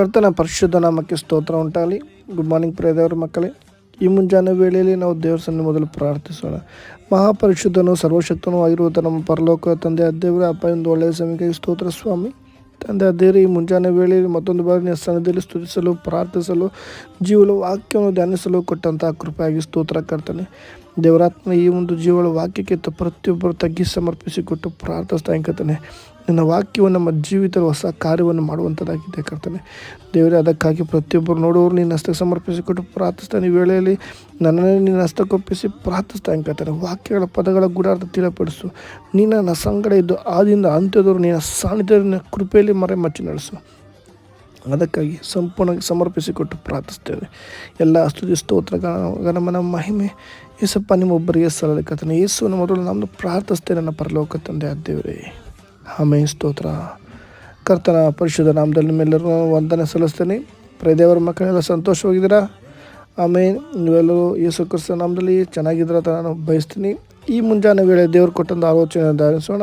ಕರ್ತನ ಪರಿಶುದ್ಧ ನಾಮಕ್ಕೆ ಸ್ತೋತ್ರ ಉಂಟಾಗಲಿ. ಗುಡ್ ಮಾರ್ನಿಂಗ್ ಪ್ರಿಯ ದೇವರ ಮಕ್ಕಳೇ. ಈ ಮುಂಜಾನೆ ವೇಳೆಯಲ್ಲಿ ನಾವು ದೇವರ ಸನ್ನಿ ಮೊದಲು ಪ್ರಾರ್ಥಿಸೋಣ. ಮಹಾಪರಿಶುದ್ಧನು ಸರ್ವಶಕ್ತನು ಆಗಿರುವಂಥ ನಮ್ಮ ಪರಲೋಕ ತಂದೆ, ದೇವರ, ಅಪ್ಪ ಒಂದು ಒಳ್ಳೆಯ ಸಮಯಕ್ಕೆ ಸ್ತೋತ್ರ ಸ್ವಾಮಿ. ತಂದೆ ಅದೇ ಈ ಮುಂಜಾನೆ ವೇಳೆಯಲ್ಲಿ ಮತ್ತೊಂದು ಬಾರಿ ನಿನ್ನ ಸ್ತುತಿಸಲು, ಪ್ರಾರ್ಥಿಸಲು ಜೀವನ ವಾಕ್ಯವನ್ನು ಧ್ಯಾನಿಸಲು ಕೊಟ್ಟಂತಹ ಕೃಪೆಯಾಗಿ ಸ್ತೋತ್ರ ಕರ್ತನೆ. ದೇವರಾತ್ಮ, ಈ ಒಂದು ಜೀವಳ ವಾಕ್ಯಕ್ಕೆ ಪ್ರತಿಯೊಬ್ಬರು ತಗ್ಗಿ ಸಮರ್ಪಿಸಿಕೊಟ್ಟು ಪ್ರಾರ್ಥಿಸ್ತಾ ಕರ್ತನೆ. ನಿನ್ನ ವಾಕ್ಯವು ನಮ್ಮ ಜೀವಿತದ ಹೊಸ ಕಾರ್ಯವನ್ನು ಮಾಡುವಂಥದ್ದಾಗಿದೆ ಕರ್ತನೆ. ದೇವರೇ, ಅದಕ್ಕಾಗಿ ಪ್ರತಿಯೊಬ್ಬರು ನೋಡುವವರು ನಿನ್ನ ಹಸ್ತಕ್ಕೆ ಸಮರ್ಪಿಸಿಕೊಟ್ಟು ಪ್ರಾರ್ಥಿಸ್ತಾನೆ ಈ ವೇಳೆಯಲ್ಲಿ ನನ್ನನ್ನೇ ನಿನ್ನ ಹಸ್ತಕ್ಕೊಪ್ಪಿಸಿ ಪ್ರಾರ್ಥಿಸ್ತಾ ಕರ್ತನೆ. ವಾಕ್ಯಗಳ ಪದಗಳ ಗುಡಾರ್ಥ ತಿಳಪಡಿಸು ನೀನು ನನ್ನ ಸಂಗಡ ಇದ್ದು ಆದಿಂದ ಅಂತ್ಯದವರು ನಿನ್ನ ಸಾನ್ನಿಧ್ಯ ಕೃಪೆಯಲ್ಲಿ ಮರೆ ಮಚ್ಚಿ ನಡೆಸು. ಅದಕ್ಕಾಗಿ ಸಂಪೂರ್ಣವಾಗಿ ಸಮರ್ಪಿಸಿಕೊಟ್ಟು ಪ್ರಾರ್ಥಿಸ್ತೇವೆ ಎಲ್ಲ ಸ್ತುತಿ, ಸ್ತೋತ್ರ ಗಣಮನ ಮಹಿಮೆ ಯೇಸಪ್ಪ ನಿಮ್ಮೊಬ್ಬರಿಗೆ ಕರ್ತನೆ. ಯೇಸುವಿನ ಮೊದಲು ನಮ್ಮನ್ನು ಪ್ರಾರ್ಥಿಸ್ತೇನೆ ನನ್ನ ಪರಲೋಕ ತಂದೆ ಆದ್ದೇವ್ರೆ ಆಮೇ ಸ್ತೋತ್ರ. ಕರ್ತನ ಪರಿಶುದ್ಧ ನಾಮದಲ್ಲಿ ನಿಮ್ಮೆಲ್ಲರೂ ವಂದನೆ ಸಲ್ಲಿಸ್ತೇನೆ. ಪ್ರದೇವರ ಮಕ್ಕಳೆಲ್ಲ ಸಂತೋಷವಾಗಿದ್ದೀರಾ? ಆಮೇಲೆ ನೀವೆಲ್ಲರೂ ಯೇಸು ಕ್ರಿಸ್ತ ನಾಮದಲ್ಲಿ ಚೆನ್ನಾಗಿದ್ದೀರ ಅಂತ ನಾನು ಬಯಸ್ತೀನಿ. ಈ ಮುಂಜಾನೆ ವೇಳೆ ದೇವರು ಕೊಟ್ಟಂಥ ಆಲೋಚನೆ ಧಾರಿಸೋಣ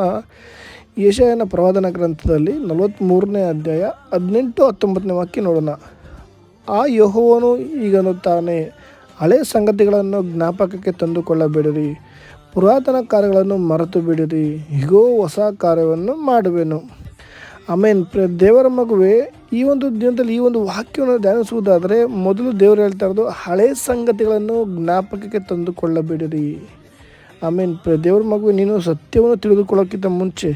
ಏಷ್ಯಾನ ಪ್ರವಾದನ ಗ್ರಂಥದಲ್ಲಿ ನಲವತ್ತ್ಮೂರನೇ ಅಧ್ಯಾಯ ಹದಿನೆಂಟು ಹತ್ತೊಂಬತ್ತನೇ ವಾಕ್ಯ ನೋಡೋಣ. ಆ ಯಹೋವನು ತಾನೇ ಹಳೆ ಸಂಗತಿಗಳನ್ನು ಜ್ಞಾಪಕಕ್ಕೆ ತಂದುಕೊಳ್ಳಬೇಡಿರಿ. ಪುರಾತನ ಕಾರ್ಯಗಳನ್ನು ಮರೆತು ಬಿಡಿರಿ. ಹೀಗೋ ಹೊಸ ಕಾರ್ಯವನ್ನು ಮಾಡುವೆನು. ಆಮೇನ್. ಪ್ರ ದೇವರ ಮಗುವೆ, ಈ ಒಂದು ದಿನದಲ್ಲಿ ಈ ಒಂದು ವಾಕ್ಯವನ್ನು ಧ್ಯಾನಿಸುವುದಾದರೆ ಮೊದಲು ದೇವರು ಹೇಳ್ತಾ ಇರೋದು, ಹಳೆ ಸಂಗತಿಗಳನ್ನು ಜ್ಞಾಪಕಕ್ಕೆ ತಂದುಕೊಳ್ಳಬೇಡಿರಿ. ಆಮೇನ್. ಪ್ರ ದೇವರ ಮಗುವೆ, ನೀನು ಸತ್ಯವನ್ನು ತಿಳಿದುಕೊಳ್ಳೋಕ್ಕಿಂತ ಮುಂಚೆ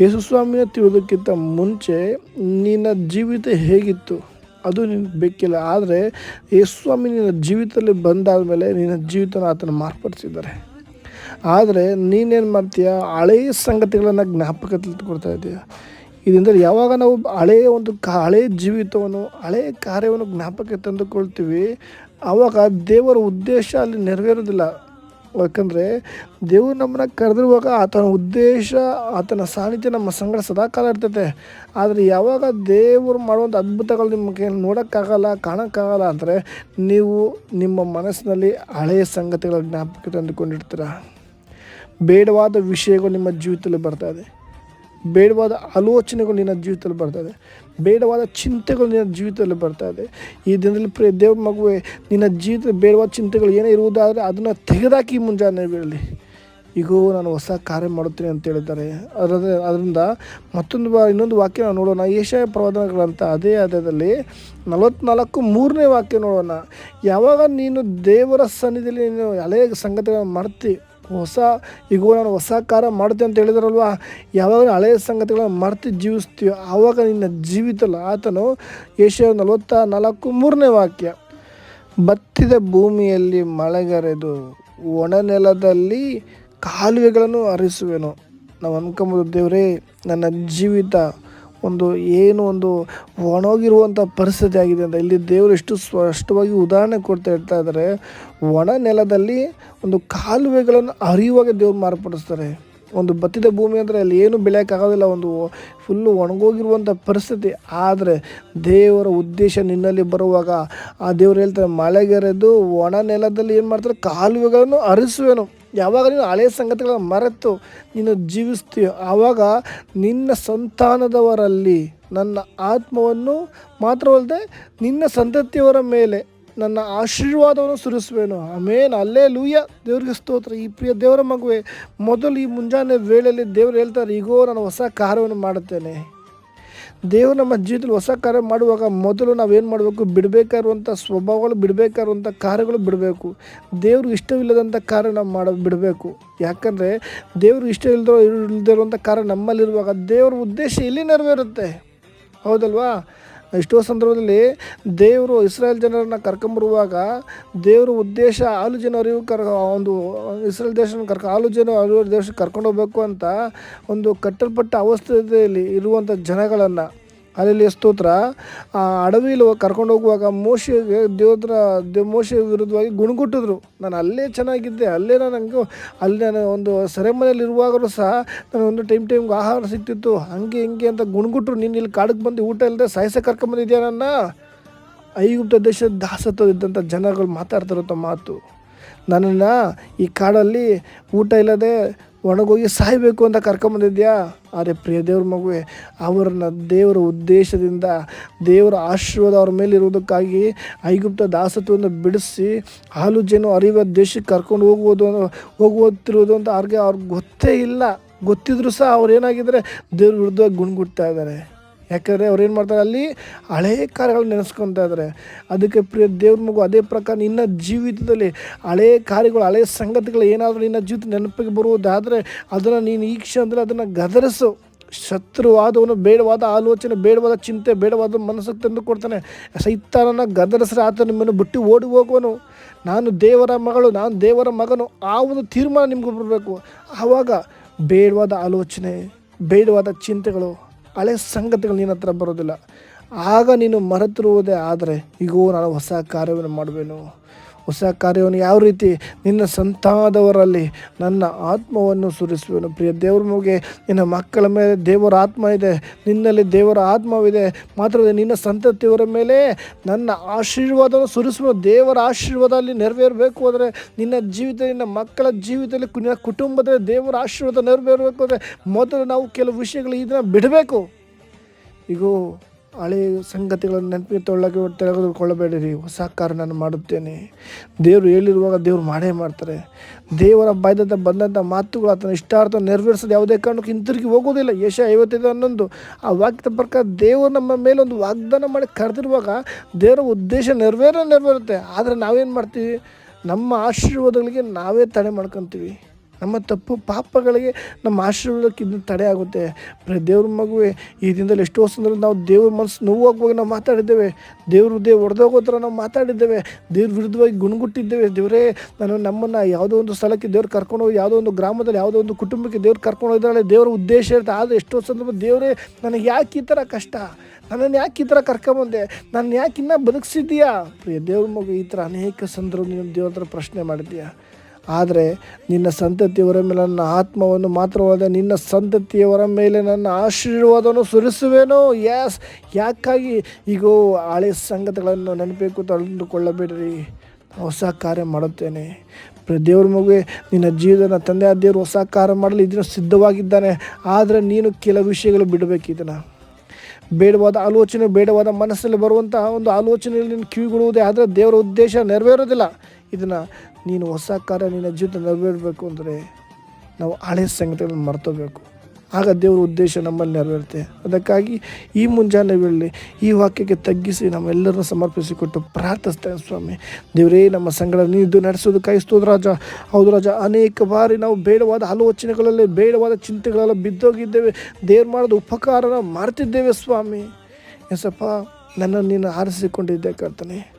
ಯೇಸು ಸ್ವಾಮಿಯ ತಿಳಿದಕ್ಕಿಂತ ಮುಂಚೆ ನಿನ್ನ ಜೀವಿತ ಹೇಗಿತ್ತು? ಅದು ನಿನಗೆ ಬೇಕಿಲ್ಲ. ಆದರೆ ಯೇಸು ಸ್ವಾಮಿ ನಿನ್ನ ಜೀವಿತದಲ್ಲಿ ಬಂದಾದ ಮೇಲೆ ನಿನ್ನ ಜೀವಿತನ ಆತನ ಮಾರ್ಪಡಿಸಿದ್ದಾರೆ. ಆದರೆ ನೀನೇನು ಮಾಡ್ತೀಯ? ಹಳೆಯ ಸಂಗತಿಗಳನ್ನು ಜ್ಞಾಪಕದಲ್ಲಿ ಕೊಡ್ತಾ ಇದೆಯಾ. ಇದರಿಂದ ಯಾವಾಗ ನಾವು ಹಳೆಯ ಒಂದು ಹಳೆಯ ಜೀವಿತವನ್ನು ಹಳೆಯ ಕಾರ್ಯವನ್ನು ಜ್ಞಾಪಕಕ್ಕೆ ತಂದುಕೊಳ್ತೀವಿ ಆವಾಗ ದೇವರ ಉದ್ದೇಶ ಅಲ್ಲಿ ನೆರವೇರೋದಿಲ್ಲ. ಯಾಕಂದರೆ ದೇವರು ನಮ್ಮನ್ನು ಕರೆದಿರುವಾಗ ಆತನ ಉದ್ದೇಶ, ಆತನ ಸಾನ್ನಿಧ್ಯ ನಮ್ಮ ಸಂಗಡ ಸದಾಕಾಲ ಇರ್ತೈತೆ. ಆದರೆ ಯಾವಾಗ ದೇವರು ಮಾಡುವಂಥ ಅದ್ಭುತಗಳು ನಿಮಗೆ ನೋಡೋಕ್ಕಾಗಲ್ಲ, ಕಾಣೋಕ್ಕಾಗಲ್ಲ ಅಂದರೆ ನೀವು ನಿಮ್ಮ ಮನಸ್ಸಿನಲ್ಲಿ ಹಳೆಯ ಸಂಗತಿಗಳ ಜ್ಞಾಪಕ ತಂದುಕೊಂಡಿರ್ತೀರ. ಬೇಡವಾದ ವಿಷಯಗಳು ನಿಮ್ಮ ಜೀವಿತದಲ್ಲಿ ಬರ್ತಾ ಇದೆ. ಬೇಡವಾದ ಆಲೋಚನೆಗಳು ನಿನ್ನ ಜೀವಿತದಲ್ಲಿ ಬರ್ತದೆ ಬೇಡವಾದ ಚಿಂತೆಗಳು ನಿನ್ನ ಜೀವಿತದಲ್ಲಿ ಬರ್ತಾ ಇದೆ. ಈ ದಿನದಲ್ಲಿ ಪ್ರೇ ದೇವ್ರ ಮಗುವೆ, ನಿನ್ನ ಜೀವಿತದ ಬೇಡವಾದ ಚಿಂತೆಗಳು ಏನೇ ಇರುವುದಾದರೆ ಅದನ್ನು ತೆಗೆದಾಕಿ ಮುಂಜಾನೆ ಬೀಳಲಿ ಈಗೋ ನಾನು ಹೊಸ ಕಾರ್ಯ ಮಾಡುತ್ತೇನೆ ಅಂತ ಹೇಳಿದ್ದಾರೆ. ಅದರ ಅದರಿಂದ ಮತ್ತೊಂದು ಬಾ ಇನ್ನೊಂದು ವಾಕ್ಯ ನಾವು ನೋಡೋಣ. ಏಷ್ಯಾ ಪ್ರವಾದನಗಳಂತ ಅದೇ ಅದರಲ್ಲಿ ನಲವತ್ನಾಲ್ಕು ಮೂರನೇ ವಾಕ್ಯ ನೋಡೋಣ. ಯಾವಾಗ ನೀನು ದೇವರ ಸನ್ನಿಧಿಯಲ್ಲಿ ನೀನು ಹಳೆಯ ಸಂಗತಿಗಳನ್ನು ಮಾಡ್ತಿ ಹೊಸ ಈಗ ನಾನು ಹೊಸ ಕಾರ ಮಾಡ್ತೀನಿ ಅಂತ ಹೇಳಿದ್ರಲ್ವ? ಯಾವಾಗ ಹಳೆಯ ಸಂಗತಿಗಳನ್ನ ಮರ್ತು ಜೀವಿಸ್ತೀವೋ. ಆವಾಗ ನಿನ್ನ ಜೀವಿತಲ್ಲ ಆತನು ಏಷ್ಯಾ ನಲವತ್ತ ನಾಲ್ಕು ಮೂರನೇ ವಾಕ್ಯ. ಬತ್ತಿದ ಭೂಮಿಯಲ್ಲಿ ಮಳೆಗರೆದು ಒಣ ನೆಲದಲ್ಲಿ ಕಾಲುವೆಗಳನ್ನು ಹರಿಸುವೆನು. ನಾವು ಅನ್ಕೊಂಬೋದು ದೇವರೇ, ನನ್ನ ಜೀವಿತ ಒಂದು ಏನು ಒಂದು ಒಣಗಿರುವಂಥ ಪರಿಸ್ಥಿತಿ ಆಗಿದೆ ಅಂತ. ಇಲ್ಲಿ ದೇವರು ಎಷ್ಟು ಸ್ಪಷ್ಟವಾಗಿ ಉದಾಹರಣೆ ಕೊಡ್ತಾ ಇರ್ತಾ ಇದ್ದಾರೆ. ಒಣ ನೆಲದಲ್ಲಿ ಒಂದು ಕಾಲುವೆಗಳನ್ನು ಹರಿಯುವಾಗ ದೇವ್ರು ಮಾರ್ಪಡಿಸ್ತಾರೆ. ಒಂದು ಬತ್ತಿದ ಭೂಮಿ ಅಂದರೆ ಅಲ್ಲಿ ಏನು ಬೆಳೆಯೋಕ್ಕಾಗೋದಿಲ್ಲ, ಒಂದು ಫುಲ್ಲು ಒಣಗೋಗಿರುವಂಥ ಪರಿಸ್ಥಿತಿ. ಆದರೆ ದೇವರ ಉದ್ದೇಶ ನಿನ್ನಲ್ಲಿ ಬರುವಾಗ ಆ ದೇವರು ಹೇಳ್ತಾರೆ, ಮಳೆಗೆರೆದು ಒಣ ನೆಲದಲ್ಲಿ ಏನು ಮಾಡ್ತಾರೆ? ಕಾಲುವೆಗಳನ್ನು ಅರಿಸುವೆನು ಯಾವಾಗ ನೀನು ಹಳೆಯ ಸಂಗತಿಗಳನ್ನು ಮರೆತು ನೀನು ಜೀವಿಸ್ತೀಯೋ, ಆವಾಗ ನಿನ್ನ ಸಂತಾನದವರಲ್ಲಿ ನನ್ನ ಆತ್ಮವನ್ನು ಮಾತ್ರವಲ್ಲದೆ ನಿನ್ನ ಸಂತತಿಯವರ ಮೇಲೆ ನನ್ನ ಆಶೀರ್ವಾದವನ್ನು ಸುರಿಸುವೆನು. ಆಮೇನ್. ಅಲ್ಲೇ ಲೂಯ್ಯ ದೇವ್ರಿಗೆ ಸ್ತೋತ್ರ. ಈ ಪ್ರಿಯ ದೇವರ ಮಗುವೆ, ಮೊದಲು ಈ ಮುಂಜಾನೆ ವೇಳೆಯಲ್ಲಿ ದೇವರು ಹೇಳ್ತಾರೆ ಈಗೋ ನಾನು ಹೊಸ ಕಾರ್ಯವನ್ನು ಮಾಡುತ್ತೇನೆ. ದೇವರು ನಮ್ಮ ಜೀವಿತದಲ್ಲಿ ಹೊಸ ಕಾರ್ಯ ಮಾಡುವಾಗ ಮೊದಲು ನಾವೇನು ಮಾಡಬೇಕು? ಬಿಡಬೇಕಾಗಿರುವಂಥ ಸ್ವಭಾವಗಳು, ಬಿಡಬೇಕಾಗಿರುವಂಥ ಕಾರ್ಯಗಳು ಬಿಡಬೇಕು. ದೇವ್ರಿಗೆ ಇಷ್ಟವಿಲ್ಲದಂಥ ಕಾರ್ಯ ನಾವು ಮಾಡ, ಬಿಡಬೇಕು. ಯಾಕಂದರೆ ದೇವ್ರಿಗೆ ಇಷ್ಟ ಇಲ್ಲದ ಇಲ್ಲದೇ ಇರುವಂಥ ಕಾರ್ಯ ನಮ್ಮಲ್ಲಿರುವಾಗ ದೇವ್ರ ಉದ್ದೇಶ ಇಲ್ಲಿ ನೆರವೇರುತ್ತೆ. ಹೌದಲ್ವಾ? ಎಷ್ಟೋ ಸಂದರ್ಭದಲ್ಲಿ ದೇವರು ಇಸ್ರಾಯೇಲ್ ಜನರನ್ನು ಕರ್ಕೊಂಬರುವಾಗ ದೇವರು ಉದ್ದೇಶ ಆಲು ಜನರಿಗೂ ಕರ್ ಒಂದು ಇಸ್ರೇಲ್ ದೇಶನ ಕರ್ಕ ಆಲು ಜನ ಅರಿವು ದೇಶಕ್ಕೆ ಕರ್ಕೊಂಡು ಹೋಗ್ಬೇಕು ಅಂತ ಒಂದು ಕಟ್ಟಲ್ಪಟ್ಟ ಅವಸ್ಥೆಯಲ್ಲಿ ಇರುವಂಥ ಜನಗಳನ್ನು ಅಲ್ಲಿ ಸ್ತೋತ್ರ? ಆ ಅಡವಿಲಿ ಕರ್ಕೊಂಡು ಹೋಗುವಾಗ ಮೋಶಿಗೆ ದೇವ್ರ ದೇವ್ ಮೋಶೆ ವಿರುದ್ಧವಾಗಿ ಗುಣಗುಟ್ಟಿದ್ರು. ನಾನು ಅಲ್ಲೇ ಚೆನ್ನಾಗಿದ್ದೆ, ಅಲ್ಲೇ ನಾನು ಹಂಗೆ, ಅಲ್ಲಿ ನಾನು ಒಂದು ಸೆರೆಮನೆಯಲ್ಲಿ ಇರುವಾಗಲೂ ಸಹ ನಾನು ಒಂದು ಟೈಮ್ ಟೈಮ್ಗೆ ಆಹಾರ ಸಿಗ್ತಿತ್ತು. ಹಂಗೆ ಹಿಂಗೆ ಅಂತ ಗುಣಗುಟ್ರು, ನೀನು ಇಲ್ಲಿ ಕಾಡಕ್ಕೆ ಬಂದು ಊಟ ಇಲ್ಲದೆ ಸಾಯಿಸ ಕರ್ಕೊಂಬಂದಿದ್ಯಾ ನನ್ನ? ಐಗುಪ್ತ ದೇಶದ ದಾಸತ್ವದಿದ್ದಂಥ ಜನಗಳು ಮಾತಾಡ್ತಿರುವಂಥ ಮಾತು. ನನ್ನನ್ನು ಈ ಕಾಡಲ್ಲಿ ಊಟ ಇಲ್ಲದೆ ಒಣಗೋಗಿ ಸಾಯಬೇಕು ಅಂತ ಕರ್ಕೊಂಬಂದಿದ್ಯಾ? ಆದರೆ ಪ್ರಿಯ ದೇವ್ರ ಮಗುವೆ, ಅವರನ್ನ ದೇವರ ಉದ್ದೇಶದಿಂದ, ದೇವರ ಆಶೀರ್ವಾದ ಅವ್ರ ಮೇಲೆ ಇರುವುದಕ್ಕಾಗಿ ಐಗುಪ್ತ ದಾಸತ್ವವನ್ನು ಬಿಡಿಸಿ ಹಾಲು ಜೇನು ಅರಿವ ದೇಶಕ್ಕೆ ಕರ್ಕೊಂಡು ಹೋಗುವುದು ಹೋಗುತ್ತಿರುವುದು ಅಂತ ಅವ್ರಿಗೆ ಅವ್ರಿಗೆ ಗೊತ್ತೇ ಇಲ್ಲ. ಗೊತ್ತಿದ್ರು ಸಹ ಅವ್ರು ಏನಾಗಿದ್ದಾರೆ? ದೇವ್ರ ವಿರುದ್ಧವಾಗಿ ಗುಣಗುಡ್ತಾ ಇದ್ದಾರೆ. ಯಾಕಂದರೆ ಅವ್ರು ಏನು ಮಾಡ್ತಾರೆ, ಅಲ್ಲಿ ಹಳೇ ಕಾರ್ಯಗಳನ್ನ ನೆನೆಸ್ಕೊತಾ ಇದ್ದಾರೆ ಅದಕ್ಕೆ ಪ್ರಿಯ ದೇವ್ರ ಮಗು ಅದೇ ಪ್ರಕಾರ ನಿನ್ನ ಜೀವಿತದಲ್ಲಿ ಹಳೇ ಕಾರ್ಯಗಳು ಹಳೆಯ ಸಂಗತಿಗಳು ಏನಾದರೂ ನಿನ್ನ ಜೀವಿತ ನೆನಪಿಗೆ ಬರುವುದಾದರೆ ಅದನ್ನು ನೀನು ಈ ಅಂದರೆ ಅದನ್ನು ಗದರಿಸು. ಶತ್ರುವಾದವನು ಬೇಡವಾದ ಆಲೋಚನೆ, ಬೇಡವಾದ ಚಿಂತೆ, ಬೇಡವಾದ ಮನಸ್ಸಿಗೆ ತಂದು ಕೊಡ್ತಾನೆ. ಸೈತಾನನ ಗದರಿಸ್ರೆ ಆತ ನಿಮ್ಮನ್ನು ಬಿಟ್ಟು ಓಡಿ ಹೋಗುವನು. ನಾನು ದೇವರ ಮಗಳು, ನಾನು ದೇವರ ಮಗನು, ಆ ಒಂದು ತೀರ್ಮಾನ ನಿಮಗೆ ಬರಬೇಕು. ಆವಾಗ ಬೇಡವಾದ ಆಲೋಚನೆ, ಬೇಡವಾದ ಚಿಂತೆಗಳು ಹಳೆ ಸಂಗತಿಗಳು ನಿನ್ನ ಹತ್ರ ಬರೋದಿಲ್ಲ. ಆಗ ನೀನು ಮರೆತಿರುವುದೇ ಆದರೆ ಈಗೋ ನಾನು ಹೊಸ ಕಾರ್ಯವನ್ನು ಮಾಡುವೆನು. ಹೊಸ ಕಾರ್ಯವನ್ನು ಯಾವ ರೀತಿ ನಿನ್ನ ಸಂತಾನದವರಲ್ಲಿ ನನ್ನ ಆತ್ಮವನ್ನು ಸುರಿಸುವನು. ಪ್ರಿಯ ದೇವ್ರ ಮಗೆ, ನಿನ್ನ ಮಕ್ಕಳ ಮೇಲೆ ದೇವರ ಆತ್ಮ ಇದೆ, ನಿನ್ನಲ್ಲಿ ದೇವರ ಆತ್ಮವಿದೆ. ಮಾತ್ರವೇ ನಿನ್ನ ಸಂತತಿಯವರ ಮೇಲೆ ನನ್ನ ಆಶೀರ್ವಾದವನ್ನು ಸುರಿಸುವ ದೇವರ ಆಶೀರ್ವಾದ ಅಲ್ಲಿ ನೆರವೇರಬೇಕು ಅಂದರೆ ನಿನ್ನ ಜೀವಿತ ನಿನ್ನ ಮಕ್ಕಳ ಜೀವಿತದಲ್ಲಿ, ನಿನ್ನ ಕುಟುಂಬದಲ್ಲಿ ದೇವರ ಆಶೀರ್ವಾದ ನೆರವೇರಬೇಕು ಅಂದರೆ ಮೊದಲು ನಾವು ಕೆಲವು ವಿಷಯಗಳು ಇದನ್ನು ಬಿಡಬೇಕು. ಈಗೋ ಹಳೆಯ ಸಂಗತಿಗಳನ್ನು ನೆನಪಿಗೆ ತೊಳ್ಳಗೆ ತೆಗೆದುಕೊಳ್ಳಬೇಡಿರಿ ಹೊಸ ಕಾರ್ಯ ನಾನು ಮಾಡುತ್ತೇನೆ. ದೇವರು ಹೇಳಿರುವಾಗ ದೇವರು ಮಾಡೇ ಮಾಡ್ತಾರೆ. ದೇವರ ಬಾಯ್ದಂಥ ಬಂದಂಥ ಮಾತುಗಳು ಆತನ ಇಷ್ಟಾರ್ಥ ನೆರವೇರಿಸೋದು ಯಾವುದೇ ಕಾರಣಕ್ಕೂ ಹಿಂತಿರುಗಿ ಹೋಗೋದಿಲ್ಲ ಯಶ ಐವತ್ತೈದು ಹನ್ನೊಂದು ಆ ವಾಕ್ಯದ ಪ್ರಕಾರ ದೇವರು ನಮ್ಮ ಮೇಲೆ ಒಂದು ವಾಗ್ದಾನ ಮಾಡಿ ಕರೆದಿರುವಾಗ ದೇವರ ಉದ್ದೇಶ ನೆರವೇರ ನೆರವೇರುತ್ತೆ. ಆದರೆ ನಾವೇನು ಮಾಡ್ತೀವಿ? ನಮ್ಮ ಆಶೀರ್ವಾದಗಳಿಗೆ ನಾವೇ ತಡೆ ಮಾಡ್ಕೊತೀವಿ. ನಮ್ಮ ತಪ್ಪು ಪಾಪಗಳಿಗೆ ನಮ್ಮ ಆಶೀರ್ವಾದಕ್ಕೆ ಇದನ್ನು ತಡೆ ಆಗುತ್ತೆ. ದೇವ್ರ ಮಗುವೆ ಈ ದಿನದಲ್ಲಿ ಎಷ್ಟೋ ಸಂದರ್ಭ ನಾವು ದೇವ್ರ ಮನಸ್ಸು ನೋವಾಗುವಾಗ ನಾವು ಮಾತಾಡಿದ್ದೇವೆ. ದೇವ್ರ ಹೃದಯ ಒಡೆದೋಗೋ ಥರ ನಾವು ಮಾತಾಡಿದ್ದೇವೆ. ದೇವ್ರ ವಿರುದ್ಧವಾಗಿ ಗುಣಗುಟ್ಟಿದ್ದೇವೆ. ದೇವರೇ, ನಾನು ನಮ್ಮನ್ನು ಯಾವುದೋ ಒಂದು ಸ್ಥಳಕ್ಕೆ ದೇವ್ರು ಕರ್ಕೊಂಡು ಹೋಗಿ, ಯಾವುದೋ ಒಂದು ಗ್ರಾಮದಲ್ಲಿ, ಯಾವುದೋ ಒಂದು ಕುಟುಂಬಕ್ಕೆ ದೇವ್ರು ಕರ್ಕೊಂಡು ಹೋಗಿದ್ದಾಳೆ, ದೇವರ ಉದ್ದೇಶ ಇರುತ್ತೆ. ಆದರೆ ಎಷ್ಟೋ ಸಂದರ್ಭ ದೇವರೇ, ನನಗೆ ಯಾಕೆ ಈ ಥರ ಕಷ್ಟ? ನನ್ನನ್ನು ಯಾಕೆ ಈ ಥರ ಕರ್ಕೊಂಬಂದೆ? ನಾನು ಯಾಕೆ ಇನ್ನೂ ಬದುಕಿಸಿದ್ದೀಯಾ? ಪ್ರಿಯ ದೇವ್ರ ಮಗು, ಈ ಥರ ಅನೇಕ ಸಂದರ್ಭ ನೀನು ದೇವ್ರ ಹತ್ರ ಪ್ರಶ್ನೆ ಮಾಡಿದ್ದೀಯಾ? ಆದರೆ ನಿನ್ನ ಸಂತತಿಯವರ ಮೇಲೆ ನನ್ನ ಆತ್ಮವನ್ನು ಮಾತ್ರವಾದ ನಿನ್ನ ಸಂತತಿಯವರ ಮೇಲೆ ನನ್ನ ಆಶೀರ್ವಾದವನ್ನು ಸುರಿಸುವೇನೋ? ಯಾಸ್ ಯಾಕಾಗಿ? ಈಗ ಹಳೆ ಸಂಗತಿಗಳನ್ನು ನೆನಪೇಕು ತಂದುಕೊಳ್ಳಬೇಡ್ರಿ. ಹೊಸ ಕಾರ್ಯ ಮಾಡುತ್ತೇನೆ. ದೇವ್ರ ಮಗುವೆ, ನಿನ್ನ ಜೀವನ ತಂದೆ ಆ ದೇವರು ಹೊಸ ಕಾರ್ಯ ಮಾಡಲು ಇದನ್ನು ಸಿದ್ಧವಾಗಿದ್ದಾನೆ. ಆದರೆ ನೀನು ಕೆಲವು ವಿಷಯಗಳು ಬಿಡಬೇಕು ಇದನ್ನು. ಬೇಡವಾದ ಆಲೋಚನೆ, ಬೇಡವಾದ ಮನಸ್ಸಲ್ಲಿ ಬರುವಂತಹ ಒಂದು ಆಲೋಚನೆಯಲ್ಲಿ ನೀನು ಕಿವಿಗೊಳ್ಳುವುದೇ ಆದರೆ ದೇವರ ಉದ್ದೇಶ ನೆರವೇರೋದಿಲ್ಲ ಇದನ್ನು ನೀನು ಹೊಸ ಕಾರ್ಯ ನಿನ್ನ ಜೀವಿತ ನೆರವೇರಬೇಕು ಅಂದರೆ ನಾವು ಹಳೆ ಸಂಗತಿಗಳನ್ನು ಮರ್ತೋಬೇಕು ಆಗ ದೇವರ ಉದ್ದೇಶ ನಮ್ಮಲ್ಲಿ ನೆರವೇರುತ್ತೆ. ಅದಕ್ಕಾಗಿ ಈ ಮುಂಜಾನೆ ವೇಳೆ ಈ ವಾಕ್ಯಕ್ಕೆ ತಗ್ಗಿಸಿ ನಮ್ಮೆಲ್ಲರನ್ನು ಸಮರ್ಪಿಸಿಕೊಟ್ಟು ಪ್ರಾರ್ಥಿಸ್ತೇವೆ ಸ್ವಾಮಿ. ದೇವರೇ, ನಮ್ಮ ಸಂಗಡ ನೀದು ನಡೆಸೋದು ಕೈಸ್ತೋದು ರಾಜ. ಹೌದು ರಾಜ, ಅನೇಕ ಬಾರಿ ನಾವು ಬೇಡವಾದ ಆಲೋಚನೆಗಳಲ್ಲಿ ಬೇಡವಾದ ಚಿಂತೆಗಳೆಲ್ಲ ಬಿದ್ದೋಗಿದ್ದೇವೆ. ದೇವ್ರ ಮಾಡೋದು ಉಪಕಾರನ ಮಾಡ್ತಿದ್ದೇವೆ ಸ್ವಾಮಿ. ಎಸಪ್ಪ, ನನ್ನನ್ನು ನೀನು ಆರಿಸಿಕೊಂಡಿದ್ದೆ ಕರ್ತನೆ.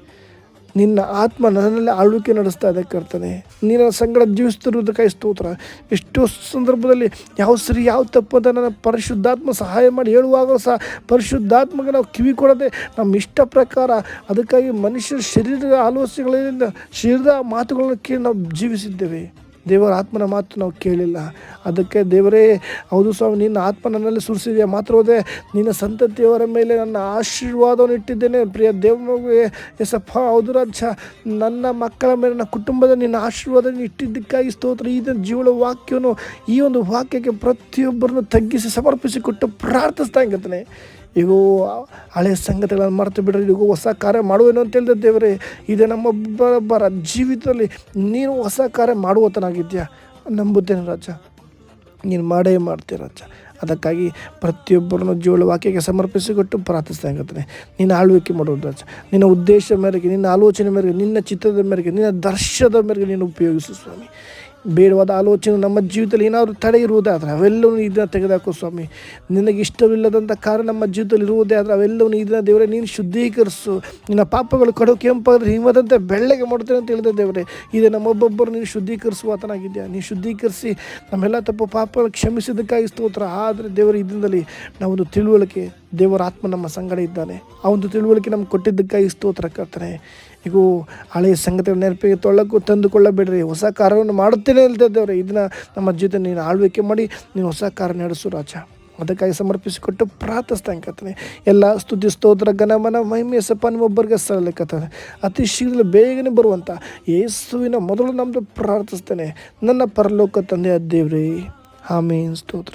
ನಿನ್ನ ಆತ್ಮ ನನ್ನಲ್ಲಿ ಆಳ್ವಿಕೆ ನಡೆಸ್ತಾ ಇದೆ ಕರ್ತನೆ. ನೀನು ಸಂಗಡ ಜೀವಿಸ್ತಿರುವುದಕ್ಕೆ ಸ್ತೋತ್ರ. ಎಷ್ಟೋ ಸಂದರ್ಭದಲ್ಲಿ ಯಾವ ಸರಿ ಯಾವ ತಪ್ಪು ಅಂತ ನನ್ನ ಪರಿಶುದ್ಧಾತ್ಮ ಸಹಾಯ ಮಾಡಿ ಹೇಳುವಾಗ ಸಹ ಪರಿಶುದ್ಧಾತ್ಮಗೆ ನಾವು ಕಿವಿ ಕೊಡದೆ ನಮ್ಮ ಇಷ್ಟ ಪ್ರಕಾರ ಅದಕ್ಕಾಗಿ ಮನುಷ್ಯರ ಶರೀರದ ಆಲೋಚನೆಗಳಿಂದ ಶರೀರದ ಮಾತುಗಳನ್ನು ಕೇಳಿ ನಾವು ಜೀವಿಸಿದ್ದೇವೆ. ದೇವರ ಆತ್ಮನ ಮಾತು ನಾವು ಕೇಳಿಲ್ಲ. ಅದಕ್ಕೆ ದೇವರೇ, ಹೌದು ಸ್ವಾಮಿ, ನಿನ್ನ ಆತ್ಮ ನನ್ನಲ್ಲಿ ಸುರಿಸಿದೆಯಾ? ಮಾತ್ರವದೇ ನಿನ್ನ ಸಂತತಿಯವರ ಮೇಲೆ ನನ್ನ ಆಶೀರ್ವಾದವನ್ನು ಇಟ್ಟಿದ್ದೇನೆ. ಪ್ರಿಯ ದೇವ ಎಸಪ್ಪ, ಹೌದು ರಾಜ ನನ್ನ ಮಕ್ಕಳ ಮೇಲೆ, ನನ್ನ ಕುಟುಂಬದ ನಿನ್ನ ಆಶೀರ್ವಾದ ಇಟ್ಟಿದ್ದಕ್ಕಾಗಿ ಸ್ತೋತ್ರ. ಈ ಜೀವಳ ವಾಕ್ಯವನ್ನು, ಈ ಒಂದು ವಾಕ್ಯಕ್ಕೆ ಪ್ರತಿಯೊಬ್ಬರನ್ನು ತಗ್ಗಿಸಿ ಸಮರ್ಪಿಸಿಕೊಟ್ಟು ಪ್ರಾರ್ಥಿಸ್ತಾ ಇರ್ತಾನೆ ಈಗೋ ಹಳೆಯ ಸಂಗತಿಗಳನ್ನು ಮರೆತು ಬಿಡ್ರಿ ಈಗ ಹೊಸ ಕಾರ್ಯ ಮಾಡುವೇನು ಅಂತ ಹೇಳಿದ ದೇವರೇ, ಇದೆ ನಮ್ಮೊಬ್ಬರೊಬ್ಬರ ಜೀವಿತದಲ್ಲಿ ನೀನು ಹೊಸ ಕಾರ್ಯ ಮಾಡುವತನಾಗಿದ್ಯಾ ನಂಬುತ್ತೇನೆ ರಾಜ. ನೀನು ಮಾಡೇ ಮಾಡ್ತೀಯ ರಾಜ. ಅದಕ್ಕಾಗಿ ಪ್ರತಿಯೊಬ್ಬರನ್ನು ಜೀವಳ ವಾಕ್ಯಕ್ಕೆ ಸಮರ್ಪಿಸಿಕೊಟ್ಟು ಪ್ರಾರ್ಥಿಸ್ತಾ ನಿನ್ನ ಆಳ್ವಿಕೆ ಮಾಡೋದು ರಾಜ. ನಿನ್ನ ಉದ್ದೇಶ ಮೇರೆಗೆ, ನಿನ್ನ ಆಲೋಚನೆ ಮೇರೆಗೆ, ನಿನ್ನ ಚಿತ್ರದ ಮೇರೆಗೆ, ನಿನ್ನ ದರ್ಶನದ ಮೇರೆಗೆ ನೀನು ಉಪಯೋಗಿಸು ಸ್ವಾಮಿ. ಬೇಡವಾದ ಆಲೋಚನೆ ನಮ್ಮ ಜೀವಿತದಲ್ಲಿ ಏನಾದರೂ ತಡೆ ಇರುವುದಾದರೆ ಅವೆಲ್ಲವೂ ಇದನ್ನು ತೆಗೆದುಹಾಕೋ ಸ್ವಾಮಿ. ನಿನಗೆ ಇಷ್ಟವಿಲ್ಲದಂಥ ಕಾರ್ಯ ನಮ್ಮ ಜೀವಿತದಲ್ಲಿ ಇರುವುದೇ ಆದರೆ ಅವೆಲ್ಲವೂ ಇದನ್ನು ದೇವರೇ, ನೀನು ಶುದ್ಧೀಕರಿಸು. ನಿನ್ನ ಪಾಪಗಳು ಕಡು ಕೆಂಪಾದರೆ ಹಿಮದಂತೆ ಬೆಳ್ಳಗೆ ಮಾಡ್ತೇನೆ ಅಂತ ಹೇಳಿದ ದೇವರೇ. ಇದೆ ನಮ್ಮೊಬ್ಬೊಬ್ಬರು ನೀನು ಶುದ್ಧೀಕರಿಸುವ ಆತನಾಗಿದ್ಯಾ ನೀನು ಶುದ್ಧೀಕರಿಸಿ ನಮ್ಮೆಲ್ಲ ತಪ್ಪು ಪಾಪಗಳು ಕ್ಷಮಿಸಿದ್ದಕ್ಕಾಗಿ ಸ್ತೋತ್ರ. ಆದರೆ ದೇವರ ಇದರಿಂದಲೇ ಒಂದು ತಿಳುವಳಿಕೆ, ದೇವರ ಆತ್ಮ ನಮ್ಮ ಸಂಗಡ ಇದ್ದಾನೆ. ಆ ಒಂದು ತಿಳುವಳಿಕೆ ನಮ್ಗೆ ಕೊಟ್ಟಿದ್ದಕ್ಕಾಗಿ ಸ್ತೋತ್ರ ಕರ್ತಾನೆ. ಈಗೂ ಹಳೆಯ ಸಂಗತಿಗಳ ನೆನಪಿಗೆ ತೊಳ್ಳಕ್ಕೂ ತಂದುಕೊಳ್ಳಬೇಡ್ರಿ. ಹೊಸ ಕಾರ್ಯವನ್ನು ಮಾಡುತ್ತೇನೆ ದೇವರೇ. ಇದನ್ನು ನಮ್ಮ ಜೊತೆ ನೀನು ಆಳ್ವಿಕೆ ಮಾಡಿ, ನೀನು ಹೊಸ ಕಾರ್ಯ ನಡೆಸು ರಾಜ. ಅದಕ್ಕಾಗಿ ಸಮರ್ಪಿಸಿಕೊಟ್ಟು ಪ್ರಾರ್ಥಿಸ್ತಾ ಕತ್ತಾನೆ ಎಲ್ಲ ಸ್ತುತಿ ಸ್ತೋತ್ರ ಗನಮನ ಮಹಿಮೆ ಸಪ್ಪ ನಿಮ್ಮೊಬ್ಬರಿಗೆ ಸರಲಿಕ್ಕತ್ತಾನೆ ಅತಿ ಶೀಘ್ರ ಬೇಗನೆ ಬರುವಂಥ ಯೇಸುವಿನ ಮೊದಲು ನಮ್ಮದು ಪ್ರಾರ್ಥಿಸ್ತೇನೆ. ನನ್ನ ಪರಲೋಕ ತಂದೆಯ ದೇವ್ರಿ. ಆಮೇನ್. ಸ್ತೋತ್ರ.